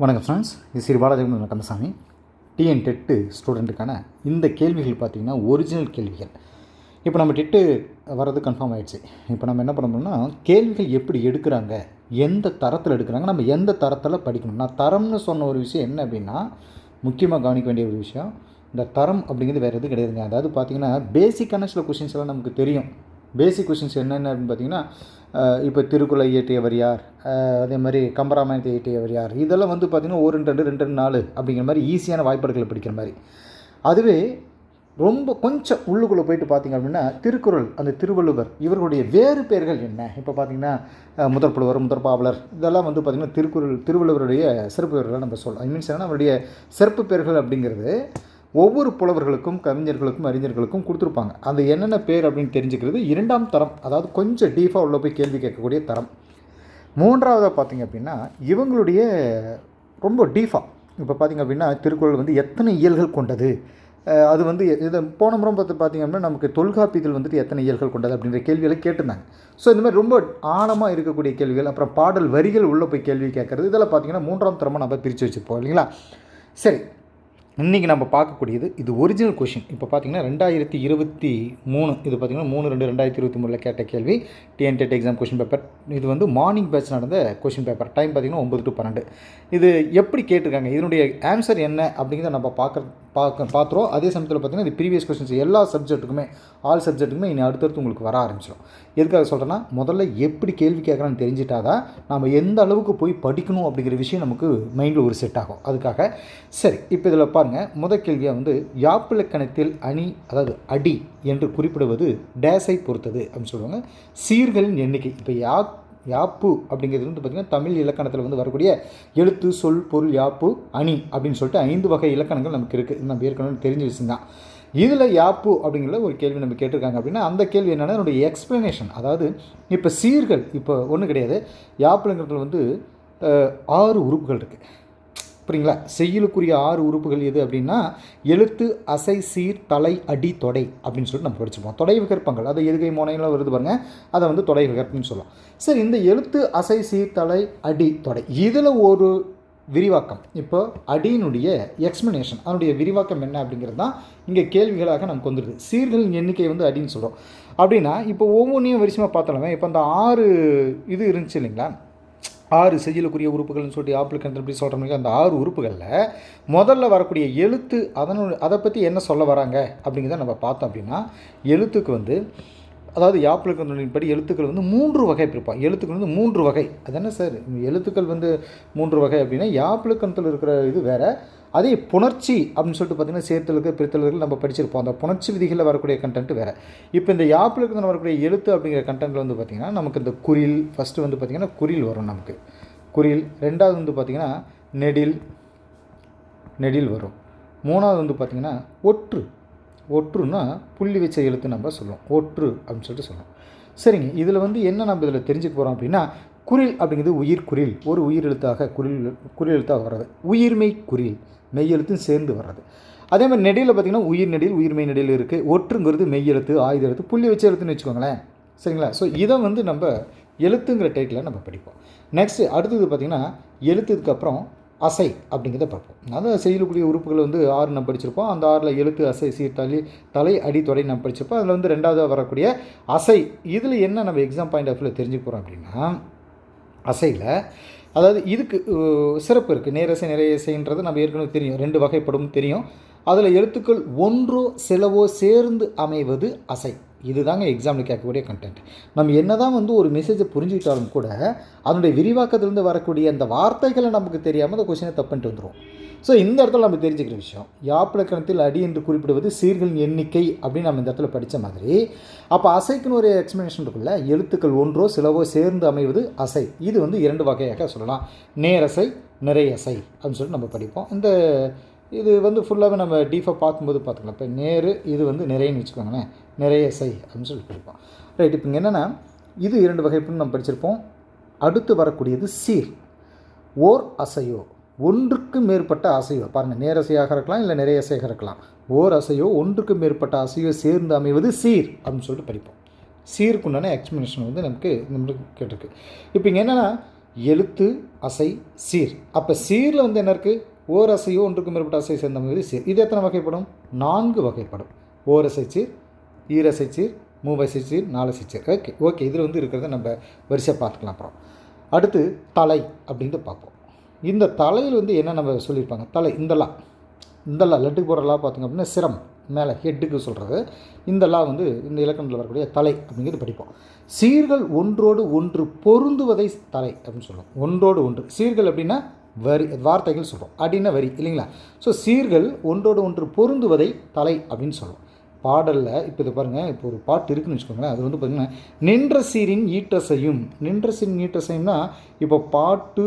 வணக்கம் ஃப்ரெண்ட்ஸ் இது Sri Balaji Kandasamy. TN TET ஸ்டூடெண்ட்டுக்கான இந்த கேள்விகள் பார்த்திங்கன்னா ஒரிஜினல் கேள்விகள். இப்போ நம்ம டெட்டு வர்றது கன்ஃபார்ம் ஆகிடுச்சு இப்போ நம்ம என்ன பண்ணணும்னா கேள்விகள் எப்படி எடுக்கிறாங்க? எந்த தரத்தில் எடுக்கிறாங்க? நம்ம எந்த தரத்தில் படிக்கணும்? நான் தரம்னு சொன்ன ஒரு விஷயம் என்ன அப்படின்னா முக்கியமாக கவனிக்க வேண்டிய ஒரு விஷயம் இந்த தரம் அப்படிங்கிறது வேறு எதுவும் கிடையாதுங்க. அதாவது பார்த்திங்கன்னா பேசிக்கான சில கொஷின்ஸ் எல்லாம் நமக்கு தெரியும். பேசிக் கொஷின்ஸ் என்னென்ன அப்படின்னு பார்த்தீங்கன்னா இப்போ திருக்குறளை இயற்றியவர் யார்? அதே மாதிரி கம்பராமாயணத்தை இயற்றியவர் யார்? இதெல்லாம் வந்து பார்த்திங்கன்னா ஒரு ரெண்டு ரெண்டு ரெண்டு ரெண்டு நாலு அப்படிங்கிற மாதிரி ஈஸியான வாய்ப்பாடுகளை படிக்கிற மாதிரி. அதுவே ரொம்ப கொஞ்சம் உள்ளுக்குள்ளே போயிட்டு பார்த்தீங்க அப்படின்னா திருக்குறள் அந்த திருவள்ளுவர் இவர்களுடைய வேறு பெயர்கள் என்ன? இப்போ பார்த்தீங்கன்னா முதற்புலவர் முதற்பாவலர் இதெல்லாம் வந்து பார்த்திங்கன்னா திருக்குறள் திருவள்ளுவருடைய சிறப்பு பெயர்களாக நம்ம சொல்லலாம். ஐ மீன்ஸ் என்னன்னா அவருடைய சிறப்பு பெயர்கள் அப்படிங்கிறது ஒவ்வொரு புலவர்களுக்கும் கவிஞர்களுக்கும் அறிஞர்களுக்கும் கொடுத்துருப்பாங்க. அந்த என்னென்ன பேர் அப்படின்னு தெரிஞ்சுக்கிறது இரண்டாம் தரம் அதாவது கொஞ்சம் டீஃபாக உள்ள போய் கேள்வி கேட்கக்கூடிய தரம். மூன்றாவதாக பார்த்தீங்க அப்படின்னா இவங்களுடைய ரொம்ப டீஃபாக இப்போ பார்த்தீங்க அப்படின்னா திருக்குறள் வந்து எத்தனை இயல்கள் கொண்டது? அது வந்து இதை போன முறை பார்த்து பார்த்தீங்க அப்படின்னா நமக்கு தொல்காப்பியத்தில் வந்துட்டு எத்தனை இயல்கள் கொண்டது அப்படின்ற கேள்விகளை கேட்டிருந்தாங்க. ஸோ இந்த மாதிரி ரொம்ப ஆழமாக இருக்கக்கூடிய கேள்விகள் அப்புறம் பாடல் வரிகள் உள்ளே போய் கேள்வி கேட்குறது இதெல்லாம் பார்த்தீங்கன்னா மூன்றாம் தரமாக நம்ம பிரித்து வச்சுப்போம் இல்லைங்களா? சரி. இன்றைக்கி நம்ம பார்க்கக்கூடியது இது ஒரிஜினல் கொஷின் இப்போ பார்த்தீங்கன்னா ரெண்டாயிரத்தி இருபத்தி மூணு இது பார்த்திங்கன்னா மூணு ரெண்டு ரெண்டாயிரத்தி இருபத்தி மூணில் கேட்ட கேள்வி. டிஎன்டெட் எக்ஸாம் கொஷின் பேப்பர் இது வந்து மார்னிங் பேட்ச் நடந்த கொஷின் பேப்பர் டைம் பார்த்தீங்கன்னா ஒம்பது டு பன்னெண்டு. இது எப்படி கேட்டிருக்காங்க? இதனுடைய ஆன்சர் என்ன அப்படிங்கிறத நம்ம பார்க்க பார்க்க பார்த்துருவோம் அதே சமயத்தில் பார்த்தீங்கன்னா இது ப்ரீவியஸ் கொஸ்டின்ஸ் எல்லா சப்ஜெக்ட்டுக்குமே ஆல் சப்ஜெக்ட்டுக்குமே இனி அடுத்தடுத்து உங்களுக்கு வர ஆரம்பிச்சிடும் எதுக்காக சொல்கிறேன்னா முதல்ல எப்படி கேள்வி கேட்குறான்னு தெரிஞ்சிட்டா தான் நம்ம எந்த அளவுக்கு போய் படிக்கணும் அப்படிங்கிற விஷயம் நமக்கு மைண்டில் ஒரு செட் ஆகும். அதுக்காக சரி இப்போ இதில் பாருங்கள் முதல் கேள்வியாக வந்து யாப்பிலக்கணத்தில் அணி அதாவது அடி என்று குறிப்பிடுவது டேஸை பொறுத்தது அப்படின்னு சொல்லுவாங்க. சீர்களின் எண்ணிக்கை. இப்போ யாப் யாப்பு அப்படிங்கிறது வந்து பார்த்திங்கன்னா தமிழ் இலக்கணத்தில் வந்து வரக்கூடிய எழுத்து சொல் பொருள் யாப்பு அணி அப்படின்னு சொல்லிட்டு ஐந்து வகை இலக்கணங்கள் நமக்கு இருக்குது இது நம்ம ஏற்கனவே தெரிஞ்ச விஷயம் தான். இதில் யாப்பு அப்படிங்கிற ஒரு கேள்வி நம்ம கேட்டிருக்காங்க அப்படின்னா அந்த கேள்வி என்னென்னா என்னுடைய எக்ஸ்ப்ளனேஷன் அதாவது இப்போ சீர்கள் இப்போ ஒன்றும் கிடையாது. யாப்புங்கிறதுல வந்து ஆறு உறுப்புகள் இருக்குது புரியுங்களா? செய்யுளுக்குரிய ஆறு உறுப்புகள் எது அப்படின்னா எழுத்து அசை சீர் தலை அடி தொடை அப்படின்னு சொல்லிட்டு நம்ம படிச்சிருப்போம். தொடை விகற்பங்கள். அது எதுகை மோனையில் வருது பாருங்க. அதை வந்து தொடை விகற்பம்னு சொல்லலாம். சரி இந்த எழுத்து அசை சீர் தலை அடி தொடை இதில் ஒரு விரிவாக்கம். இப்போ அடியினுடைய எக்ஸ்பிளனேஷன் அதனுடைய விரிவாக்கம் என்ன அப்படிங்கிறது தான் இங்கே கேள்விகளாக நமக்கு வந்துடுது சீர்களின் எண்ணிக்கை வந்து அடின்னு சொல்கிறோம் அப்படின்னா இப்போ ஒவ்வொன்றையும் வரிசையாக பார்த்தாலுமே இப்போ அந்த ஆறு இது இருந்துச்சு இல்லைங்களா? ஆறு செய்யலுக்குரிய உறுப்புகள்னு சொல்லிட்டு ஆப்பிளிக்கன் எப்படி சொல்கிறோம்னா அந்த ஆறு உறுப்புகளில் முதல்ல வரக்கூடிய எழுத்து அதனோட அதை பற்றி என்ன சொல்ல வராங்க அப்படிங்கிறத நம்ம பார்த்தோம் அப்படின்னா எழுத்துக்கு வந்து அதாவது யாப்பிளக்கணின் படி எழுத்துக்கள் வந்து மூன்று வகை பிரிப்பான் எழுத்துக்கள் வந்து மூன்று வகை. அது என்ன சார்? எழுத்துக்கள் வந்து மூன்று வகை அப்படின்னா யாப்பிளக்கணத்தில் இருக்கிற இது வேறு அதே புணர்ச்சி அப்படின்னு சொல்லிட்டு பார்த்தீங்கன்னா சேர்த்தலுக்கு பிரித்தலுக்கு நம்ம படிச்சிருப்போம். அந்த புணர்ச்சி விதிகளில் வரக்கூடிய கண்டென்ட் வேறு. இப்போ இந்த யாப்பிளக்கணம் வரக்கூடிய எழுத்து அப்படிங்கிற கண்டென்ட்டில் வந்து பார்த்திங்கன்னா நமக்கு இந்த குறில் ஃபஸ்ட்டு வந்து பார்த்திங்கன்னா குறில் வரும் நமக்கு. குரில் ரெண்டாவது வந்து பார்த்திங்கன்னா நெடில் நெடில் வரும். மூணாவது வந்து பார்த்திங்கன்னா ஒற்று. ஒற்றுன்னா புள்ளி வச்ச எழுத்து நம்ம சொல்லுவோம் ஒற்று அப்படின்னு சொல்லிட்டு சொல்லுவோம் சரிங்க. இதில் வந்து என்ன நம்ம இதில் தெரிஞ்சுக்க போகிறோம் அப்படின்னா குரில் அப்படிங்கிறது உயிர் குரில் ஒரு உயிர் எழுத்தாக குரில் குறில் எழுத்தாக வர்றது உயிர்மை குரில் மெய் எழுத்தும் சேர்ந்து வர்றது. அதே மாதிரி நெடியில் பார்த்திங்கன்னா உயிர் நெடியில் உயிர்மெய் நெடியில் இருக்குது ஒற்றுங்கிறது மெய்யெழுத்து ஆயுத எழுத்து புள்ளி வச்ச எழுத்துன்னு வச்சுக்கோங்களேன். சரிங்களா? ஸோ இதை வந்து நம்ம எழுத்துங்கிற டைட்டில் நம்ம படிப்போம். நெக்ஸ்ட்டு அடுத்தது பார்த்திங்கன்னா எழுத்துக்கு அப்புறம் அசை அப்படிங்கிறத பார்ப்போம். அதாவது செய்யக்கூடிய உறுப்புகள் வந்து ஆறு நம்ம படிச்சிருப்போம். அந்த ஆறில் எழுத்து அசை சீர் தலை தலை அடி தொடை நம்ம படிச்சிருப்போம். அதில் வந்து ரெண்டாவது வரக்கூடிய அசை. இதில் என்ன நம்ம எக்ஸாம் பாயிண்ட் ஆஃப் வியூவில் தெரிஞ்சுக்க போகிறோம் அப்படின்னா அசையில் அதாவது இதுக்கு சிறப்பு இருக்குது நேரசை நிறையசைன்றது நம்ம ஏற்கனவே தெரியும். ரெண்டு வகைப்படும் தெரியும். அதில் எழுத்துக்கள் ஒன்றோ சிலவோ சேர்ந்து அமைவது அசை. இதுதாங்க எக்ஸாமில் கேட்கக்கூடிய கண்டென்ட் நம்ம என்ன தான் வந்து ஒரு மெசேஜை புரிஞ்சுக்கிட்டாலும் கூட அதனுடைய விரிவாக்கத்திலேருந்து வரக்கூடிய அந்த வார்த்தைகளை நமக்கு தெரியாமல் அந்த கொஷினை தப்புன்ட்டு வந்துடும் ஸோ இந்த இடத்துல நம்ம தெரிஞ்சுக்கிற விஷயம் யாப்பிலக்கணத்தில் அடி என்று குறிப்பிடுவது சீர்களின் எண்ணிக்கை அப்படின்னு நம்ம இந்த இடத்துல படித்த மாதிரி. அப்போ அசைக்குன்னு ஒரு எக்ஸ்பிளனேஷன் இருக்குல்ல எழுத்துக்கள் ஒன்றோ சிலவோ சேர்ந்து அமைவது அசை. இது வந்து இரண்டு வகையாக சொல்லலாம். நேரசை நிறையசை அப்படின்னு சொல்லிட்டு நம்ம படிப்போம். இந்த இது வந்து ஃபுல்லாகவே நம்ம டீஃபாக பார்க்கும்போது பார்த்துக்கலாம். இப்போ நேரு இது வந்து நிறையன்னு வச்சுக்கோங்களேன். நிறையசை அப்படின்னு சொல்லி படிப்போம். ரைட் இப்போ இங்கே என்னென்னா இது இரண்டு வகைப்புன்னு நம்ம படிச்சிருப்போம். அடுத்து வரக்கூடியது சீர். ஓர் அசையோ ஒன்றுக்கு மேற்பட்ட அசையோ பாருங்கள் நேரசையாக இருக்கலாம் இல்லை நிறைய அசையாக இருக்கலாம். ஓர் அசையோ ஒன்றுக்கு மேற்பட்ட அசையோ சேர்ந்து அமைவது சீர் அப்படின்னு சொல்லிட்டு படிப்போம். சீருக்குண்டான எக்ஸ்பிளனேஷன் வந்து நமக்கு நம்மளுக்கு கேட்டிருக்கு. இப்போ இங்கே என்னென்னா எழுத்து அசை சீர். அப்போ சீரில் வந்து என்ன இருக்குது ஓர் அசையோ ஒன்றுக்கு மேற்பட்ட அசை சேர்ந்த அமைவது சீர். இது எத்தனை வகைப்படும்? நான்கு வகைப்படும். ஓர் அசை சீர் ஈரசை சீர் மூவசை சீர் நாலசை சீர். ஓகே ஓகே இதில் வந்து இருக்கிறத நம்ம வரிசையாக பார்த்துக்கலாம் அப்புறம். அடுத்து தலை அப்படின்ட்டு பார்ப்போம். இந்த தலையில் வந்து என்ன நம்ம சொல்லியிருப்பாங்க? தலை இந்தலா. இந்தலா லட்டுக்கு போகிற லா பார்த்திங்க அப்படின்னா சிரம். மேலே ஹெட்டுக்கு சொல்கிறது இந்த லா வந்து இந்த இலக்கணத்தில் வரக்கூடிய தலை அப்படிங்கிறது படிப்போம். சீர்கள் ஒன்றோடு ஒன்று பொருந்துவதை தலை அப்படின்னு சொல்லுவோம். ஒன்றோடு ஒன்று. சீர்கள் அப்படின்னா வரி வார்த்தைகள் சொல்கிறோம் அப்படின்னா வரி இல்லைங்களா? ஸோ சீர்கள் ஒன்றோடு ஒன்று பொருந்துவதை தலை அப்படின்னு சொல்லுவோம். பாடலில் இப்போ இது பாருங்கள் இப்போ ஒரு பாட்டு இருக்குன்னு வச்சுக்கோங்களேன். அது வந்து பார்த்திங்கன்னா நின்ற சீரின் ஈட்டசையும் நின்ற சீரின் ஈட்டசையும்னா இப்போ பாட்டு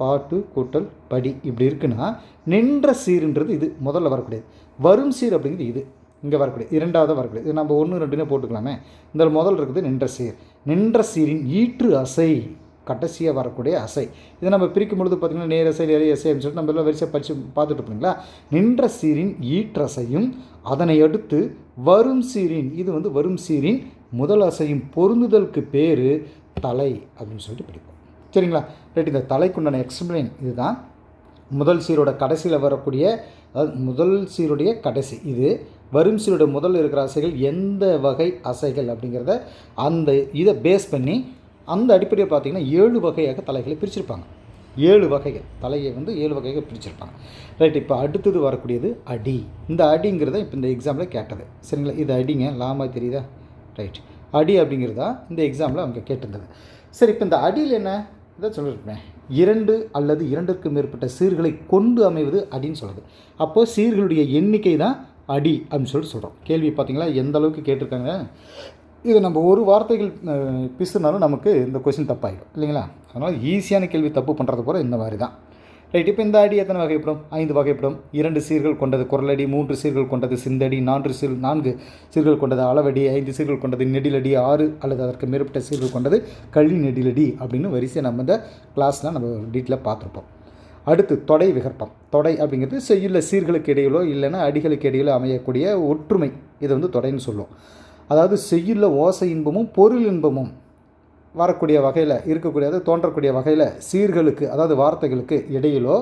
பாட்டு கூட்டல் படி இப்படி இருக்குன்னா நின்ற சீருன்றது இது. முதல்ல வரக்கூடியது. வரும் சீர் அப்படிங்கிறது இது. இங்கே வரக்கூடியது. இரண்டாவது வரக்கூடியது. இது நம்ம ஒன்று ரெண்டுனே போட்டுக்கலாமே. இந்த முதல் இருக்குது நின்ற சீர். நின்ற சீரின் ஈற்று அசை. கடைசியாக வரக்கூடிய அசை. இதை நம்ம பிரிக்கும் பொழுது பார்த்திங்கன்னா நேர் அசை நேர அசை அப்படின்னு சொல்லிட்டு நம்ம எல்லாம் வரிசை படித்து பார்த்துட்டு இருப்பீங்களா நின்ற சீரின் ஈற்றசையும் அதனை அடுத்து வரும் சீரின் இது வந்து வரும் சீரின் முதல் அசையும் பொருந்துதலுக்கு பேர் தலை அப்படின்னு சொல்லிட்டு பிடிக்கும் சரிங்களா? ரைட் இந்த தலைக்குண்டான எக்ஸ்பிளைன் இதுதான். முதல் சீரோட கடைசியில் வரக்கூடிய அதாவது முதல் சீருடைய கடைசி. இது வரும் சீரோட முதல் இருக்கிற அசைகள் எந்த வகை அசைகள் அப்படிங்கிறத அந்த இதை பேஸ் பண்ணி அந்த அடிப்படையில் பார்த்திங்கன்னா ஏழு வகையாக தலைகளை பிரிச்சிருப்பாங்க. ஏழு வகைகள். தலையை வந்து ஏழு வகையாக பிரிச்சிருப்பாங்க. ரைட் இப்போ அடுத்தது வரக்கூடியது அடி. இந்த அடிங்கிறத இப்போ இந்த எக்ஸாமில் கேட்டது. சரிங்களா? இது அடிங்க. லாமா தெரியுதா? ரைட் அடி அப்படிங்கிறதா இந்த எக்ஸாமில் அவங்க கேட்டிருந்தது. சரி இப்போ இந்த அடியில் என்ன? இதை சொல்லியிருப்பேன் இரண்டு அல்லது இரண்டுக்கு மேற்பட்ட சீர்களை கொண்டு அமைவது அடின்னு சொல்லுது அப்போது சீர்களுடைய எண்ணிக்கை தான் அடி அப்படின்னு சொல்லிட்டு சொல்கிறோம் கேள்வி பார்த்தீங்களா? எந்த அளவுக்கு கேட்டிருக்காங்க? இது நம்ம ஒரு வார்த்தைகள் பிசுனாலும் நமக்கு இந்த கொஸ்டின் தப்பாயிடும். இல்லைங்களா? அதனால் ஈஸியான கேள்வி தப்பு பண்ணுறது கூட இந்த மாதிரி தான் ரைட் இப்போ இந்த அடி எத்தனை வகைப்படும்? ஐந்து வகைப்படும். இரண்டு சீர்கள் கொண்டது குரலடி மூன்று சீர்கள் கொண்டது சிந்தடி நான்கு சீர் நான்கு சீர்கள் கொண்டது அளவடி ஐந்து சீர்கள் கொண்டது நெடிலடி ஆறு அல்லது அதற்கு மேற்பட்ட சீர்கள் கொண்டது கள்ளி நெடிலடி அப்படின்னு வரிசை நம்ம இந்த கிளாஸில் நம்ம டீட்டெயிலாக பார்த்துருப்போம். அடுத்து தொடை விகற்பம். தொடை அப்படிங்கிறது செய்யுள்ள சீர்களுக்கு இடையிலோ இல்லைன்னா அடிகளுக்கு இடையிலோ அமையக்கூடிய ஒற்றுமை. இதை வந்து தொடைன்னு சொல்லுவோம். அதாவது செய்யுள்ள ஓசை இன்பமும் பொருள் இன்பமும் வரக்கூடிய வகையில் இருக்கக்கூடிய அதாவது தோன்றக்கூடிய வகையில் சீர்களுக்கு அதாவது வார்த்தைகளுக்கு இடையிலோ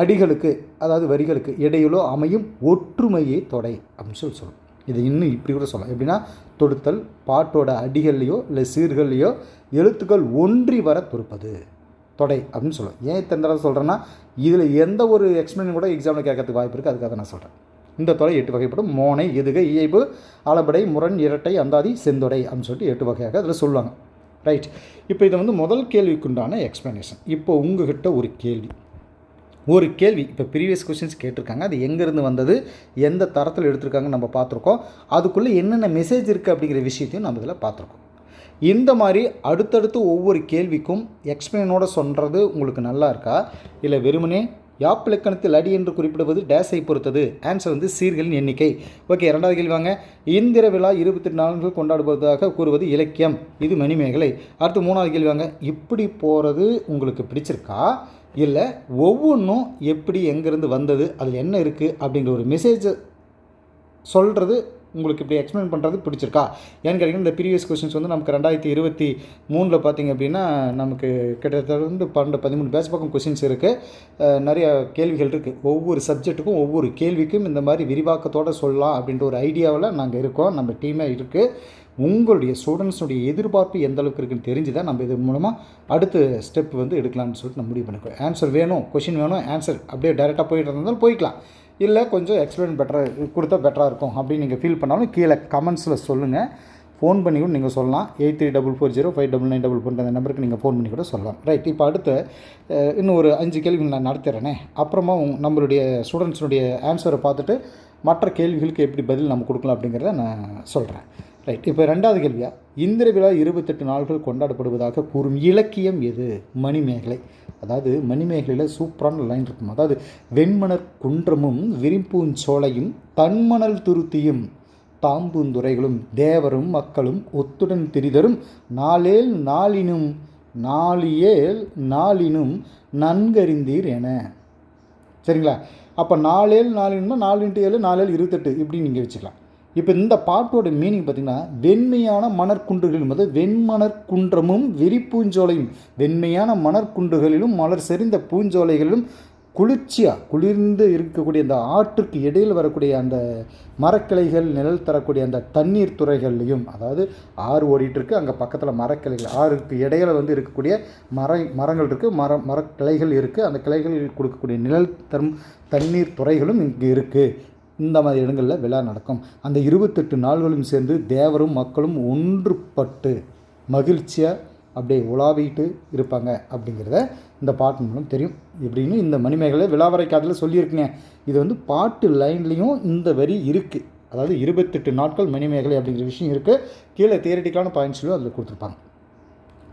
அடிகளுக்கு அதாவது வரிகளுக்கு இடையிலோ அமையும் ஒற்றுமையே தொடை அப்படின்னு சொல்லி சொல்லணும் இதை இன்னும் இப்படி கூட சொல்லலாம். எப்படின்னா தொடுத்தல் பாட்டோட அடிகள்லையோ இல்லை சீர்கள்லையோ எழுத்துக்கள் ஒன்றி வர துருப்பது. தொடை அப்படின்னு சொல்லுவேன் ஏன் இத்தனை சொல்கிறேன்னா இதில் எந்த ஒரு எக்ஸ்பிளைன் கூட எக்ஸாமில் கேட்கறதுக்கு வாய்ப்பு இருக்குது அதுக்காக நான் சொல்கிறேன் இந்த தொலை எட்டு வகைப்படும். மோனை எதுகை இயைபு அளபடை முரண் இரட்டை அந்தாதி செந்தொடை அப்படின்னு சொல்லிட்டு எட்டு வகையாக அதில் சொல்லுவாங்க. ரைட் இப்போ இதை வந்து முதல் கேள்விக்குண்டான எக்ஸ்ப்ளனேஷன் இப்போ உங்ககிட்ட ஒரு கேள்வி. ஒரு கேள்வி. இப்போ ப்ரீவியஸ் கொஷின்ஸ் கேட்டிருக்காங்க. அது எங்கேருந்து வந்தது? எந்த தரத்தில் எடுத்திருக்காங்கன்னு நம்ம பார்த்துருக்கோம். அதுக்குள்ளே என்னென்ன மெசேஜ் இருக்குது அப்படிங்கிற விஷயத்தையும் நம்ம இதில் பார்த்துருக்கோம். இந்த மாதிரி அடுத்தடுத்து ஒவ்வொரு கேள்விக்கும் எக்ஸ்பிளைனோட சொல்கிறது உங்களுக்கு நல்லா இருக்கா? இல்லை வெறுமனே யாப்பிலக்கணத்தில் அடி என்று குறிப்பிடுவது டேஸை பொறுத்தது. ஆன்சர் வந்து சீர்களின் எண்ணிக்கை. ஓகே இரண்டாவது கேள்வி வாங்க. இந்திர விழா இருபத்தி நான்கு கொண்டாடுவதாக கூறுவது இலக்கியம். இது மணிமேகலை. அடுத்து மூணாவது கேள்வி வாங்க. இப்படி போகிறது உங்களுக்கு பிடிச்சிருக்கா? இல்லை ஒவ்வொன்றும் எப்படி எங்கேருந்து வந்தது? அதில் என்ன இருக்குது அப்படிங்கிற ஒரு மெசேஜை சொல்கிறது உங்களுக்கு இப்படி எக்ஸ்பிளைன் பண்ணுறது பிடிச்சிருக்கா? ஏன்னு கேட்டிங்கன்னா இந்த ப்ரீவியஸ் கொஸ்டின்ஸ் வந்து நமக்கு ரெண்டாயிரத்தி இருபத்தி மூணில் பார்த்தீங்க அப்படின்னா நமக்கு கிட்டத்தட்ட வந்து பன்னெண்டு பதிமூணு பேட்ச் பக்கம் கொஸ்டின்ஸ் இருக்குது நிறைய கேள்விகள் இருக்குது ஒவ்வொரு சப்ஜெக்ட்டுக்கும் ஒவ்வொரு கேள்விக்கும் இந்த மாதிரி விரிவாக்கத்தோடு சொல்லலாம் அப்படின்ற ஒரு ஐடியாவில் நாங்கள் இருக்கோம். நம்ம டீமே இருக்குது உங்களுடைய ஸ்டூடெண்ட்ஸுடைய எதிர்பார்ப்பு எந்த அளவுக்கு இருக்குன்னு தெரிஞ்சு தான் நம்ம இது மூலமாக அடுத்த ஸ்டெப் வந்து எடுக்கலாம்னு சொல்லிட்டு நம்ம முடிவு பண்ணிக்கிறோம் ஆன்சர் வேணும் கொஷின் வேணும் ஆன்சர் அப்படியே டைரெக்டாக போயிட்டு இருந்தாலும் போய்க்கலாம். இல்லை கொஞ்சம் எக்ஸ்பிளைன் பெட்டராக கொடுத்தா பெட்டராக இருக்கும் அப்படின்னு நீங்கள் ஃபீல் பண்ணாலும் கீழே கமெண்ட்ஸில் சொல்லுங்கள் ஃபோன் பண்ணி கூட நீங்கள் சொல்லலாம். Eight three double four zero five double nine double four அந்த நம்பருக்கு நீங்கள் ஃபோன் பண்ணி கூட சொல்லலாம். ரைட் இப்போ அடுத்து இன்னும் ஒரு அஞ்சு கேள்வி நான் நடத்திடுறேனே அப்புறமா உங் நம்மளுடைய ஸ்டூடெண்ட்ஸுடைய ஆன்சரை பார்த்துட்டு மற்ற கேள்விகளுக்கு எப்படி பதில் நம்ம கொடுக்கலாம் அப்படிங்கிறத நான் சொல்கிறேன் ரைட் இப்போ ரெண்டாவது கேள்வியா? இந்திர விழா இருபத்தெட்டு நாள்கள் கொண்டாடப்படுவதாக கூறும் இலக்கியம் எது? மணிமேகலை. அதாவது மணிமேகலையில் சூப்பரான லைன் இருக்கும். அதாவது வெண்மணர் குன்றமும் விரிம்பூஞ்சோலையும் தன்மணல் துருத்தியும் தாம்பூந்துறைகளும் தேவரும் மக்களும் ஒத்துடன் திரிதரும் நாளேல் நாளினும் நாளியேல் நாளினும் நன்கறிந்தீர் என. சரிங்களா? அப்போ நாலேல் நாலுன்னா நாலு இன்ட்டு ஏழு நாலேல் இருபத்தெட்டு இப்படி நீங்கள் வச்சுக்கலாம். இப்போ இந்த பாட்டோட மீனிங் பார்த்திங்கன்னா வெண்மையான மணற்குன்றுகளிலும் அதாவது வெண்மணற்குன்றமும் விரிப்பூஞ்சோலையும் வெண்மையான மணற்குன்றுகளிலும் மலர் செறிந்த பூஞ்சோலைகளிலும் குளிர்ச்சியாக குளிர்ந்து இருக்கக்கூடிய அந்த ஆற்றுக்கு இடையில் வரக்கூடிய அந்த மரக்கிளைகள் நிழல் தரக்கூடிய அந்த தண்ணீர் துறைகள்லையும் அதாவது ஆறு ஓடிட்டுருக்கு அங்கே பக்கத்தில் மரக்கிளைகள் ஆறுக்கு இடையில வந்து இருக்கக்கூடிய மர மரங்கள் இருக்குது மர மரக்கிளைகள் இருக்குது அந்த கிளைகள் கொடுக்கக்கூடிய நிழல் தரும் தண்ணீர் துறைகளும் இங்கே இருக்குது இந்த மாதிரி இடங்களில் விழா நடக்கும். அந்த இருபத்தெட்டு நாள்களும் சேர்ந்து தேவரும் மக்களும் ஒன்றுபட்டு மகிழ்ச்சியாக அப்படியே உலாவிட்டு இருப்பாங்க அப்படிங்கிறத இந்த பாட்டு மூலம் தெரியும். எப்படின்னு இந்த மணிமேகலை விழாவரை காதில் சொல்லியிருக்குங்க. இது வந்து பாட்டு லைன்லேயும் இந்த வரி இருக்குது அதாவது இருபத்தெட்டு நாட்கள் மணிமேகலை அப்படிங்கிற விஷயம் இருக்குது கீழே தியரட்டிக்கலான பாயிண்ட்ஸ்லையும் அதில் கொடுத்துருப்பாங்க.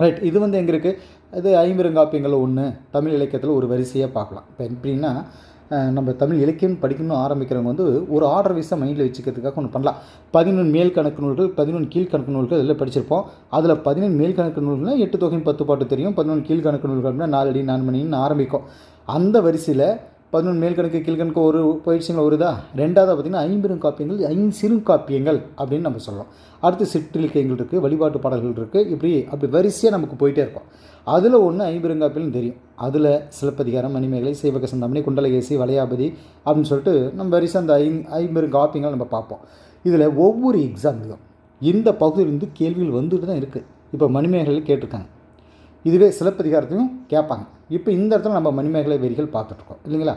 ரைட் இது வந்து எங்கே இருக்குது இது ஐம்பெருங்காப்பியங்கள் ஒன்று தமிழ் இலக்கியத்தில் ஒரு வரிசையாக பார்க்கலாம். இப்போ எப்படின்னா நம்ம தமிழ் இலக்கியம் படிக்கணும்னு ஆரம்பிக்கிறவங்க வந்து ஒரு ஆர்டர் வைஸாக மைண்டில் வச்சுக்கிறதுக்காக ஒன்று பண்ணலாம். பதினொன்று மேல் கணக்கு நூல்கள் பதினொன்று கீழ் கணக்கு நூல்கள் இதில் படிச்சிருப்போம். அதில் பதினொன்று மேல் கணக்கு நூல்கள்னால் எட்டு தொகையும் பத்து பாட்டு தெரியும். பதினொன்று கீழ் கணக்கு நூல்கள்னா நாலு அடி நாலு மணின்னு ஆரம்பிக்கும். அந்த வரிசையில் பதினொன்று மேல்கணக்கு கீழ்கணக்கு ஒரு பயிற்சிகள் வருதா ரெண்டாவது பார்த்திங்கன்னா ஐம்பெரும் காப்பியங்கள் ஐந்து காப்பியங்கள் அப்படின்னு நம்ம சொல்லலாம். அடுத்து சிற்றிலக்கியங்கள் இருக்குது வழிபாட்டு பாடல்கள் இருக்குது இப்படி அப்படி வரிசையாக நமக்கு போயிட்டே இருக்கும். அதில் ஒன்று ஐம்பெருங்காப்பியல்னு தெரியும். அதில் சிலப்பதிகாரம் மணிமேகலை சைவக சந்தாமணி குண்டலகேசி வளையாபதி அப்படின்னு சொல்லிட்டு நம்ம வரிசை அந்த ஐ ஐம்பெருங்காப்பியங்கள் நம்ம பார்ப்போம். இதில் ஒவ்வொரு எக்ஸாம்லையும் இந்த பகுதியிலிருந்து கேள்விகள் வந்துட்டு தான் இருக்குது இப்போ மணிமேகலையில் கேட்டிருக்காங்க. இதுவே சிலப்பதிகாரத்தையும் கேட்பாங்க. இப்போ இந்த இடத்துல நம்ம மணிமேகலை வரிகள் பார்த்துட்ருக்கோம். இல்லைங்களா?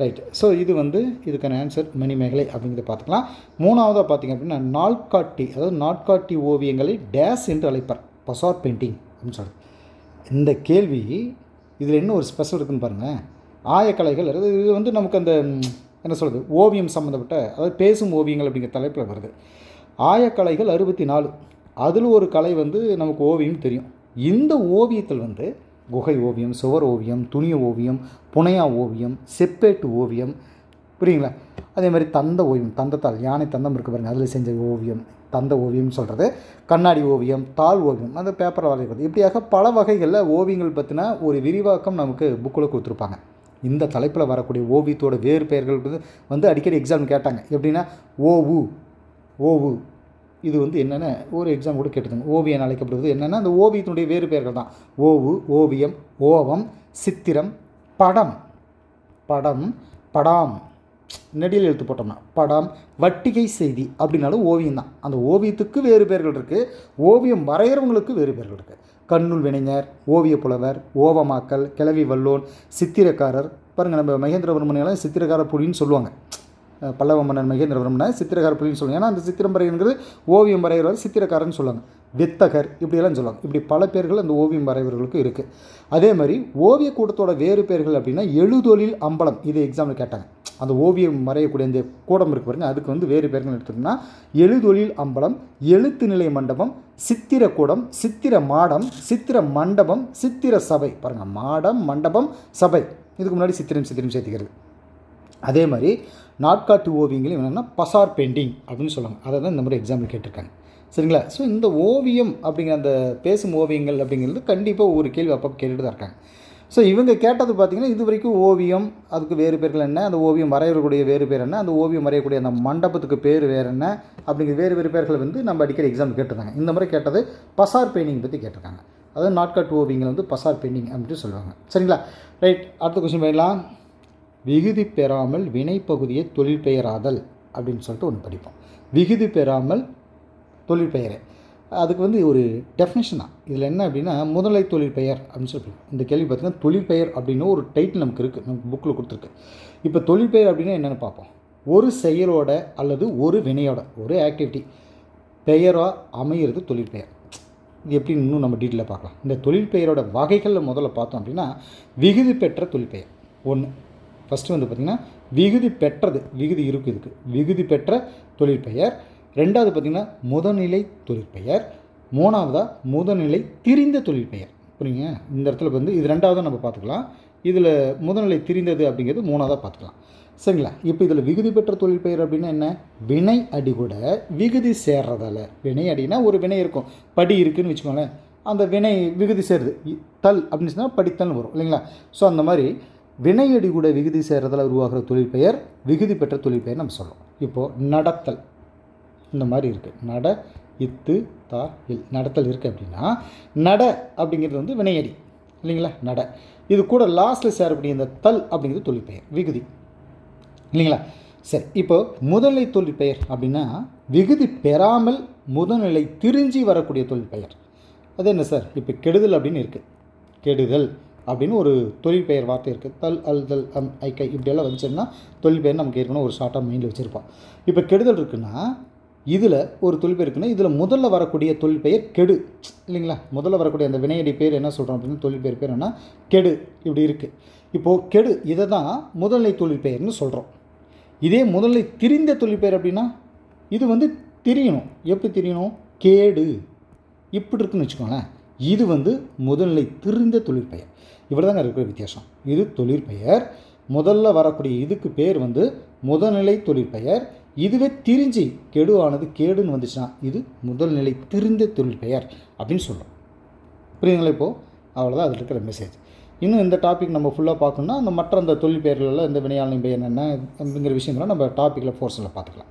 ரைட் ஸோ இது வந்து இதுக்கான ஆன்சர் மணிமேகலை அப்படிங்கிறத பார்த்துக்கலாம். மூணாவதாக பார்த்தீங்க அப்படின்னா நாட்காட்டி அதாவது நாட்காட்டி ஓவியங்களை டேஸ் என்று அழைப்பார். பசார் பெயிண்டிங் அப்படின்னு சொல்கிறது இந்த கேள்வி இதில் என்ன ஒரு ஸ்பெஷல் இருக்குதுன்னு பாருங்கள் ஆயக்கலைகள் அதாவது இது வந்து நமக்கு அந்த என்ன சொல்கிறது ஓவியம் சம்மந்தப்பட்ட அதாவது பேசும் ஓவியங்கள் அப்படிங்கிற தலைப்பில் வருது. ஆயக்கலைகள் அறுபத்தி நாலு. அதில் ஒரு கலை வந்து நமக்கு ஓவியம் தெரியும். இந்த ஓவியத்தில் வந்து குகை ஓவியம் சுவர் ஓவியம் துணி ஓவியம் புனையா ஓவியம் செப்பேட்டு ஓவியம் புரியுங்களா அதே மாதிரி தந்த ஓவியம் தந்தத்தால் யானை தந்தம் இருக்குது பாருங்கள் அதில் செஞ்ச ஓவியம் தந்த ஓவியம்னு சொல்கிறது கண்ணாடி ஓவியம் தாள் ஓவியம் அந்த பேப்பரை வரைகிறது. இப்படியாக பல வகைகளில் ஓவியங்கள் பற்றின ஒரு விரிவாக்கம் நமக்கு புக்கில் கொடுத்துருப்பாங்க. இந்த தலைப்பில் வரக்கூடிய ஓவியத்தோட வேறு பெயர்கள் வந்து அடிக்கடி எக்ஸாம் கேட்டாங்க. எப்படின்னா ஓவு ஓவு இது வந்து என்னென்ன? ஒரு எக்ஸாம் கூட கேட்டுருங்க ஓவியம் அழைக்கப்படுவது என்னென்னா? அந்த ஓவியத்தினுடைய வேறு பெயர்கள் தான். ஓவு ஓவியம் ஓவம் சித்திரம் படம். படம் படாம். நெடியில் எழுத்து போட்டோம்னா படம் வட்டிகை செய்தி அப்படின்னாலும் ஓவியம் தான். அந்த ஓவியத்துக்கு வேறு பெயர்கள் இருக்குது ஓவியம் வரைகிறவங்களுக்கு வேறு பெயர்கள் இருக்குது கண்ணுள் வினைஞர் ஓவிய புலவர் ஓவமாக்கல் கிளவி வல்லோன் சித்திரக்காரர். பாருங்கள் நம்ம மகேந்திரவர்மனையெல்லாம் சித்திரக்கார புலின்னு சொல்லுவாங்க. பல்லவ மன்னன் மகேந்திரவர்மனை சித்திரகார் புலின்னு சொல்லுவாங்க. ஏன்னா அந்த சித்திரம் வரைகிறது ஓவியம் வரைகிறவர் சித்திரக்காரன்னு சொல்லுவாங்க. வித்தகர் இப்படியெல்லாம் சொல்லுவாங்க. இப்படி பல பேர்கள் அந்த ஓவியம் வரைவர்களுக்கும் இருக்குது அதே மாதிரி ஓவிய கூட்டத்தோட வேறு பேர்கள் அப்படின்னா எழுதொழில் அம்பலம். இது எக்ஸாமில் கேட்டாங்க. அந்த ஓவியம் வரையக்கூடிய அந்த கூடம் இருக்கு பாருங்க. அதுக்கு வந்து வேறு பேர்கள் எடுத்துக்கோங்கன்னா எழுதொழில் அம்பலம் எழுத்து நிலை மண்டபம் சித்திர கூடம் சித்திர மாடம் சித்திர மண்டபம் சித்திர சபை. பாருங்கள் மாடம் மண்டபம் சபை. இதுக்கு முன்னாடி சித்திரம் சித்திரம் சேர்த்துக்கிறது. அதே மாதிரி நாட்காட்டு ஓவியங்களும் என்னென்னா பசார் பெயிண்டிங் அப்படின்னு சொல்லுவாங்க. அதை தான் இந்த மாதிரி எக்ஸாம்பிள் கேட்டிருக்காங்க. சரிங்களா? ஸோ இந்த ஓவியம் அப்படிங்கிற அந்த பேசும் ஓவியங்கள் அப்படிங்கிறது கண்டிப்பாக ஒரு கேள்வி அப்போ கேட்டுட்டு தான் இருக்காங்க. ஸோ இவங்க கேட்டது பார்த்திங்கன்னா இது வரைக்கும் ஓவியம் அதுக்கு வேறு பேர்கள் என்ன அந்த ஓவியம் வரையக்கூடிய வேறு பேர் என்ன அந்த ஓவியம் வரையக்கூடிய அந்த மண்டபத்துக்கு பேர் வேறு என்ன அப்படிங்கிற வேறு வேறு பேர்களை வந்து நம்ம அடிக்கடி எக்ஸாம் கேட்டிருந்தாங்க. இந்த மாதிரி கேட்டது பசார் பெயிண்டிங் பற்றி கேட்டிருக்காங்க. அதாவது நாட்காட்டு ஓவியங்கள் வந்து பசார் பெயிண்டிங் அப்படின்னு சொல்லுவாங்க. சரிங்களா? ரைட் அடுத்த கொஸ்டின் போயிடலாம். விகுதி பெறாமல் வினைப்பகுதியை தொழில் பெயராதல் அப்படின்னு சொல்லிட்டு ஒன்று படிப்போம். விகுதி பெறாமல் தொழில்பெயர் அதுக்கு வந்து ஒரு டெஃபினேஷன் தான். இதில் என்ன அப்படின்னா முதலை தொழில் பெயர் அப்படின்னு சொல்லி இந்த கேள்வி பார்த்தீங்கன்னா தொழில் பெயர் அப்படின்னு ஒரு டைட்டில் நமக்கு இருக்குது நமக்கு புக்கில் கொடுத்துருக்கு. இப்போ தொழிற்பெயர் அப்படின்னா என்னென்னு பார்ப்போம். ஒரு செயலோட அல்லது ஒரு வினையோட ஒரு ஆக்டிவிட்டி பெயராக அமையிறது தொழில் பெயர். இது எப்படி இன்னும் நம்ம டீட்டெயிலாக பார்க்கலாம். இந்த தொழில் பெயரோட வகைகளில் முதல்ல பார்த்தோம் அப்படின்னா விகுதி பெற்ற தொழிற்பெயர் ஒன்று ஃபஸ்ட்டு வந்து பார்த்திங்கன்னா விகுதி பெற்றது விகுதி இருக்குது இதுக்கு. விகுதி பெற்ற தொழில் பெயர் ரெண்டாவது பார்த்திங்கன்னா முதல்நிலை தொழிற்பெயர். மூணாவதாக முதல்நிலை திரிந்த தொழில் பெயர் புரியுங்க இந்த இடத்துல வந்து இது ரெண்டாவதாக நம்ம பார்த்துக்கலாம். இதில் முதல்நிலை திரிந்தது அப்படிங்கிறது மூணாவதாக பார்த்துக்கலாம். சரிங்களா? இப்போ இதில் விகுதி பெற்ற தொழில் பெயர் அப்படின்னா என்ன? வினை அடி கூட விகுதி சேர்றதால. வினை அடினா ஒரு வினை இருக்கும். படி இருக்குதுன்னு வச்சுக்கோங்களேன். அந்த வினை விகுதி சேருது. தல் அப்படின்னு சொன்னால் படித்தல்னு வரும். இல்லைங்களா? ஸோ அந்த மாதிரி வினையடி கூட விகுதி சேர்றதில் உருவாகிற தொழில் பெயர் விகுதி பெற்ற தொழில் பெயர் நம்ம சொல்கிறோம் இப்போது நடத்தல் இந்த மாதிரி இருக்குது நட இத்து தா இல். நடத்தல் இருக்குது அப்படின்னா நட அப்படிங்கிறது வந்து வினையடி இல்லைங்களா? நட. இது கூட லாஸ்ட்டில் சேரக்கூடிய இந்த தல் அப்படிங்கிறது தொழிற்பெயர் விகுதி இல்லைங்களா? சரி இப்போ முதல்நிலை தொழிற்பெயர் அப்படின்னா விகுதி பெறாமல் முதல்நிலை திரிஞ்சி வரக்கூடிய தொழிற்பெயர் அது என்ன சார்? இப்போ கெடுதல் அப்படின்னு இருக்குது கெடுதல். அப்படின்னு ஒரு தொழிற்பெயர் வார்த்தை இருக்குது தல் அல் தல் அம் ஐக்கை இப்படியெல்லாம் வந்துச்சுன்னா தொழிற்பெயர் நமக்கு ஏற்கனவே ஒரு ஷார்ட்டாக மைண்டில் வச்சுருப்போம். இப்போ கெடுதல் இருக்குன்னா இதில் ஒரு தொழிற்பெயர் இருக்குன்னா இதில் முதல்ல வரக்கூடிய தொழிற்பெயர் கெடு. இல்லைங்களா? முதல்ல வரக்கூடிய அந்த வினையடி பேர் என்ன சொல்கிறோம் அப்படின்னு தொழிற்பெயர் பேர் என்ன கெடு. இப்படி இருக்குது இப்போது கெடு இதை தான் முதல்நிலை தொழிற்பெயர்னு சொல்கிறோம் இதே முதல்ல திரிந்த தொழிற்பெயர் அப்படின்னா இது வந்து திரியணும். எப்படி திரியணும்? கேடு. இப்படி இருக்குன்னு வச்சுக்கோங்களேன். இது வந்து முதல்நிலை திரிந்த தொழிற்பெயர் இவ்வளோ தாங்க இருக்கிற வித்தியாசம். இது தொழிற்பெயர் முதல்ல வரக்கூடிய இதுக்கு பேர் வந்து முதல்நிலை தொழிற்பெயர் இதுவே திரிஞ்சு கெடுவானது கேடுன்னு வந்துச்சுன்னா இது முதல்நிலை திரிந்த தொழிற்பெயர் அப்படின்னு சொல்லும் புரியுதுங்களா இப்போது அவ்வளோதான் அதில் இருக்கிற மெசேஜ் இன்னும் இந்த டாபிக் நம்ம ஃபுல்லாக பார்க்கணும்னா அந்த மற்ற அந்த தொழில் பெயர்களில் இந்த வினையாளன் பெயர் என்ன அப்படிங்கிற விஷயங்கள்லாம் நம்ம டாப்பிக்கில் ஃபோர்ஸில் பார்த்துக்கலாம்.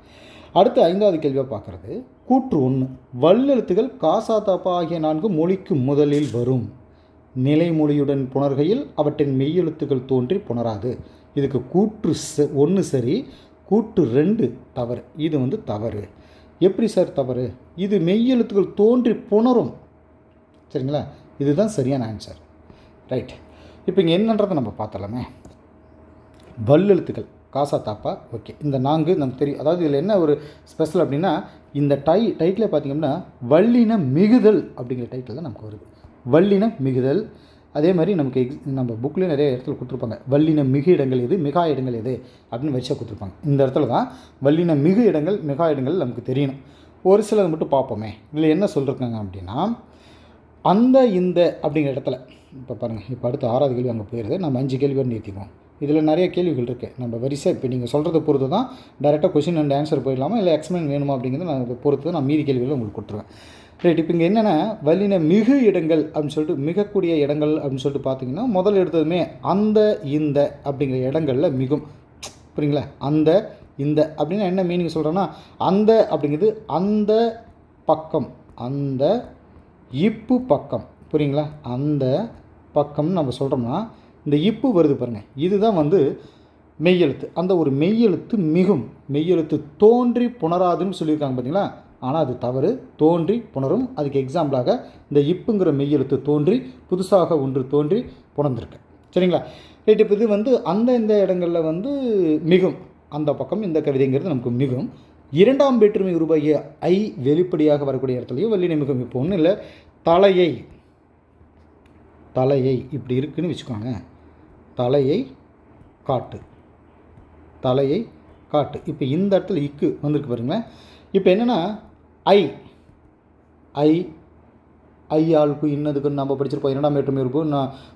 அடுத்து ஐந்தாவது கேள்வியாக பார்க்குறது கூற்று ஒன்று வல்லெழுத்துகள் காசா தாப்பா ஆகிய நான்கு மொழிக்கு முதலில் வரும். நிலைமொழியுடன் புணர்கையில் அவற்றின் மெய்யெழுத்துக்கள் தோன்றி புணராது. இதுக்கு கூற்று ச ஒன்று சரி கூற்று ரெண்டு தவறு. இது வந்து தவறு. எப்படி சார் தவறு? இது மெய்யெழுத்துக்கள் தோன்றி புணரும். சரிங்களா? இதுதான் சரியான ஆன்சர் ரைட் இப்போ இங்கே என்னன்றதை நம்ம பார்த்தலாமே. வல்லெழுத்துக்கள். காசா தாப்பா ஓகே. இந்த நான்கு நமக்கு தெரியும். அதாவது இதில் என்ன ஒரு ஸ்பெஷல் அப்படின்னா இந்த டை டைட்டில் பார்த்தீங்கன்னா வல்லின மிகுதல் அப்படிங்கிற டைட்டில் தான் நமக்கு வருது. வல்லின மிகுதல். அதே மாதிரி நமக்கு எக்ஸ் நம்ம புக்கில் நிறைய இடத்துல கொடுத்துருப்பாங்க. வல்லின மிகு இடங்கள் எது மிகா இடங்கள் எது அப்படின்னு வரிசையாக கொடுத்துருப்பாங்க. இந்த இடத்துல தான் வல்லின மிகு இடங்கள் மிகா இடங்கள் நமக்கு தெரியணும். ஒரு சிலது மட்டும் பார்ப்போமே. இதில் என்ன சொல்லியிருக்காங்க அப்படின்னா அந்த இந்த அப்படிங்கிற இடத்துல இப்போ பாருங்கள் இப்போ அடுத்து ஆறாவது கேள்வி அங்கே போயிடுது நம்ம அஞ்சு கேள்வியோடு நிறுத்திக்குவோம். இதில் நிறைய கேள்விகள் இருக்குது நம்ம வரிசை இப்போ நீங்கள் சொல்கிறத பொறுத்து தான் டேரெக்டாக கொஷின் அண்ட் ஆன்சர் போயிடலாமா? இல்லை எக்ஸ்பிளைன் வேணுமா அப்படிங்கிறது நான் அதை பொறுத்து நான் மீதி கேள்விகளை உங்களுக்கு கொடுத்துருவேன். ரைட் இப்போ இங்கே என்னென்னா வல்லின மிகு இடங்கள் அப்படின்னு சொல்லிட்டு மிகக்கூடிய இடங்கள் அப்படின்னு சொல்லிட்டு பார்த்தீங்கன்னா முதல் எடுத்ததுமே அந்த இந்த அப்படிங்கிற இடங்களில் மிகும். புரியுங்களா? அந்த இந்த அப்படின்னா என்ன மீனிங் சொல்கிறேன்னா அந்த அப்படிங்கிறது அந்த பக்கம் அந்த இப்பு பக்கம் புரியுங்களா? அந்த பக்கம்னு நம்ம சொல்கிறோம்னா இந்த இப்பு வருது பாருங்கள் இதுதான் வந்து மெய்யெழுத்து. அந்த ஒரு மெய்யெழுத்து மிகும். மெய்யெழுத்து தோன்றி புணராதுன்னு சொல்லியிருக்காங்க பார்த்தீங்களா ஆனால் அது தவறு. தோன்றி புணரும். அதுக்கு எக்ஸாம்பிளாக இந்த இப்புங்கிற மெய்யெழுத்து தோன்றி புதுசாக ஒன்று தோன்றி புணர்ந்திருக்கு. சரிங்களா? ரைட் இப்போ இது வந்து அந்த இந்த இடங்களில் வந்து மிகும். அந்த பக்கம் இந்த கவிதைங்கிறது நமக்கு மிகும். இரண்டாம் வேற்றுமை உருவாகிய ஐ வெளிப்படையாக வரக்கூடிய இடத்துலையும் வள்ளி மிகும் இப்போ ஒன்றும் இல்லை. தலையை தலையை இப்படி இருக்குன்னு வச்சுக்கோங்க. தலையை காட்டு. தலையை காட்டு. இப்போ இந்த இடத்துல இக்கு வந்திருக்கு பாருங்களேன். இப்போ என்னென்னா ஐ ஐ ஐ ஆளுக்கு இன்னதுக்கு நம்ம படிச்சிருப்போம். இரண்டாம் வேற்றுமை உறுப்பு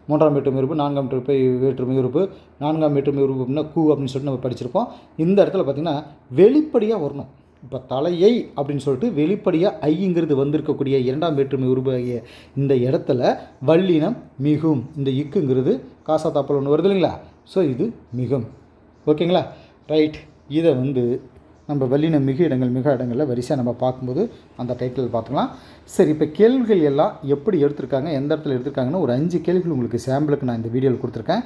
மூன்றாம் வேற்றுமை உறுப்பு நான்காம் வேற்றுமை வேற்றுமை உறுப்பு நான்காம் வேற்றுமை உறுப்பு அப்படின்னா கூ அப்படின்னு சொல்லிட்டு நம்ம படிச்சிருப்போம். இந்த இடத்துல பார்த்திங்கன்னா வெளிப்படையாக வரணும். இப்போ தலையை அப்படின்னு சொல்லிட்டு வெளிப்படையாக ஐங்கிறது வந்திருக்கக்கூடிய இரண்டாம் வேற்றுமை உருவாகிய இந்த இடத்துல வல்லினம் மிகும். இந்த இக்குங்கிறது காசா தாப்பல் ஒன்று வருது இல்லைங்களா? ஸோ இது மிகும். ஓகேங்களா? ரைட் இதை வந்து நம்ம வல்லினம் மிகு இடங்கள் மிக இடங்களில் வரிசையாக நம்ம பார்க்கும்போது அந்த டைட்டில் பார்த்துக்கலாம். சரி இப்போ கேள்விகள் எல்லாம் எப்படி எடுத்திருக்காங்க எந்த இடத்துல எடுத்திருக்காங்கன்னு ஒரு அஞ்சு கேள்விகள் உங்களுக்கு சாம்பிளுக்கு நான் இந்த வீடியோவில் கொடுத்துருக்கேன்.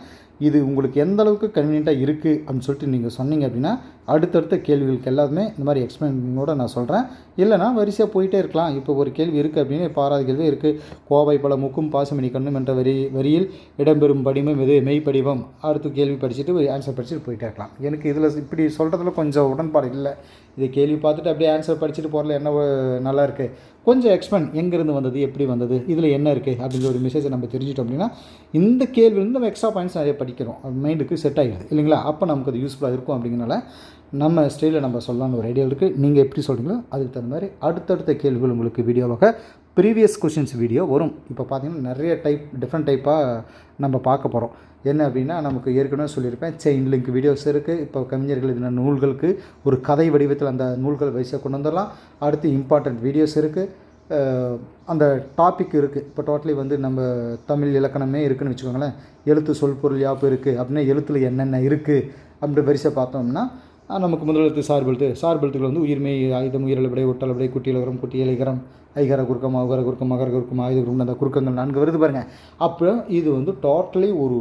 இது உங்களுக்கு எந்த அளவுக்கு கன்வீனியண்ட்டாக இருக்குது அப்படின்னு சொல்லிட்டு நீங்கள் சொன்னீங்க அப்படின்னா அடுத்தடுத்த கேள்விகளுக்கு எல்லாருமே இந்த மாதிரி எக்ஸ்பிளைனோட நான் சொல்கிறேன் இல்லைனா வரிசையாக போயிட்டே இருக்கலாம். இப்போ ஒரு கேள்வி இருக்குது அப்படின்னு இப்போ ஆறாவது கேள்வி இருக்குது கோவை பல முக்கும் பாசமணி கண்ணும் என்ற வரி வரியில் இடம்பெறும் படிமம் எது? மெய் படிவம் அடுத்த கேள்வி படிச்சுட்டு ஆன்சர் படிச்சுட்டு போயிட்டே இருக்கலாம். எனக்கு இதில் இப்படி சொல்கிறதுல கொஞ்சம் உடன்பாடு இல்லை. இதை கேள்வி பார்த்துட்டு அப்படியே ஆன்சர் படிச்சுட்டு போகிறதுல என்ன நல்லா இருக்குது கொஞ்சம் எக்ஸ்பிளைன் எங்கேருந்து வந்தது எப்படி வந்தது இதில் என்ன இருக்குது அப்படின்ற ஒரு மெசேஜை நம்ம தெரிஞ்சிட்டோம் அப்படின்னா இந்த கேள்வியிலேருந்து நம்ம எக்ஸ்ட்ரா பாயிண்ட்ஸ் நிறைய படிக்கிறோம். மைண்டுக்கு செட் ஆகிடுது இல்லைங்களா? அப்போ நமக்கு அது யூஸ்ஃபுல்லாக இருக்கும் அப்படிங்கிறனால நம்ம ஸ்டைலில் நம்ம சொல்லலாம்னு ஒரு ஐடியா இருக்குது நீங்கள் எப்படி சொல்கிறீங்களோ அதுக்கு தகுந்த மாதிரி அடுத்தடுத்த கேள்விகள் உங்களுக்கு வீடியோவாக ப்ரீவியஸ் கொஷின்ஸ் வீடியோ வரும். இப்போ பார்த்தீங்கன்னா நிறைய டைப் டிஃப்ரெண்ட் டைப்பாக நம்ம பார்க்க போகிறோம் என்ன அப்படின்னா நமக்கு ஏற்கனவே சொல்லியிருப்பேன் செயின் லிங்க் வீடியோஸ் இருக்குது இப்போ கவிஞர்கள் எழுதின நூல்களுக்கு ஒரு கதை வடிவத்தில் அந்த நூல்கள் வரிசையாக கொண்டு வந்துடலாம். அடுத்து இம்பார்ட்டண்ட் வீடியோஸ் இருக்குது அந்த டாபிக் இருக்குது இப்போ டோட்டலி வந்து நம்ம தமிழ் இலக்கணமே இருக்குதுன்னு வச்சுக்கோங்களேன். எழுத்து சொல் பொருள் யாப்பு இருக்குது அப்படின்னா எழுத்தில் என்னென்ன இருக்குது அப்படி வரிசை பார்த்தோம்னா நமக்கு முதலெழுத்து சார்பெழுத்து சார்பெழுத்துக்கள் வந்து உயிர்மை ஆயுதம் உயிரிழப்படை ஒட்டலபடை குட்டியலகரம் குட்டியலிகரம் ஐகர குறுக்கம் அகர குறுக்கம் மகர குறுக்கம் ஆயுத குறுக்கம் அந்த குறுக்கங்கள் நான்கு வருது பாருங்கள் அப்போ இது வந்து டோட்டலி ஒரு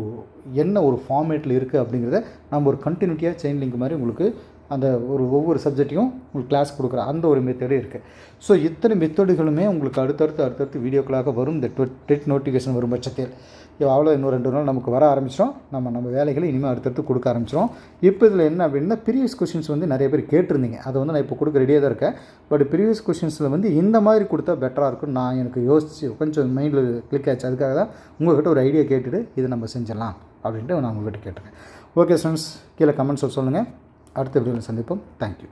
என்ன ஒரு ஃபார்மேட்டில் இருக்குது அப்படிங்கிறத நம்ம ஒரு கண்டினியூட்டியாக செயின் லிங்க் மாதிரி உங்களுக்கு அந்த ஒரு ஒவ்வொரு சப்ஜெக்ட்டையும் உங்களுக்கு கிளாஸ் கொடுக்குற அந்த ஒரு மெத்தடு இருக்குது ஸோ இத்தனை மெத்தடுகளுமே உங்களுக்கு அடுத்தடுத்து அடுத்தடுத்து வீடியோக்களாக வரும். இந்த டெட் நோட்டிஃபிகேஷன் வரும் பட்சத்தில். அவ்வளோ இன்னும் ரெண்டு நாள் நமக்கு வர ஆரம்பிச்சிடும். நம்ம நம்ம வேலைகளை இனிமேல் அடுத்தடுத்து கொடுக்க ஆரம்பிச்சிடும் இப்போ இதில் என்ன அப்படின்னா ப்ரீவியஸ் கொஷின்ஸ் வந்து நிறைய பேர் கேட்டிருந்தீங்க. அதை வந்து நான் இப்போ கொடுக்க ரெடியாக தான் இருக்கேன். பட் ப்ரீவியஸ் கொஷின்ஸில் வந்து இந்த மாதிரி கொடுத்தா பெட்டராக இருக்கும் நான் எனக்கு யோசிச்சு கொஞ்சம் மைண்டில் கிளிக் ஆச்சு. அதுக்காக தான் உங்கள்கிட்ட ஒரு ஐடியா கேட்டுட்டு இதை நம்ம செஞ்சிடலாம் அப்படின்ட்டு நான் உங்கள்கிட்ட கேட்டிருக்கேன். ஓகே ஃப்ரெண்ட்ஸ் கீழே கமெண்ட்ஸில் சொல்லுங்கள் அடுத்த வீடியோவில் சந்திப்போம். தேங்க்யூ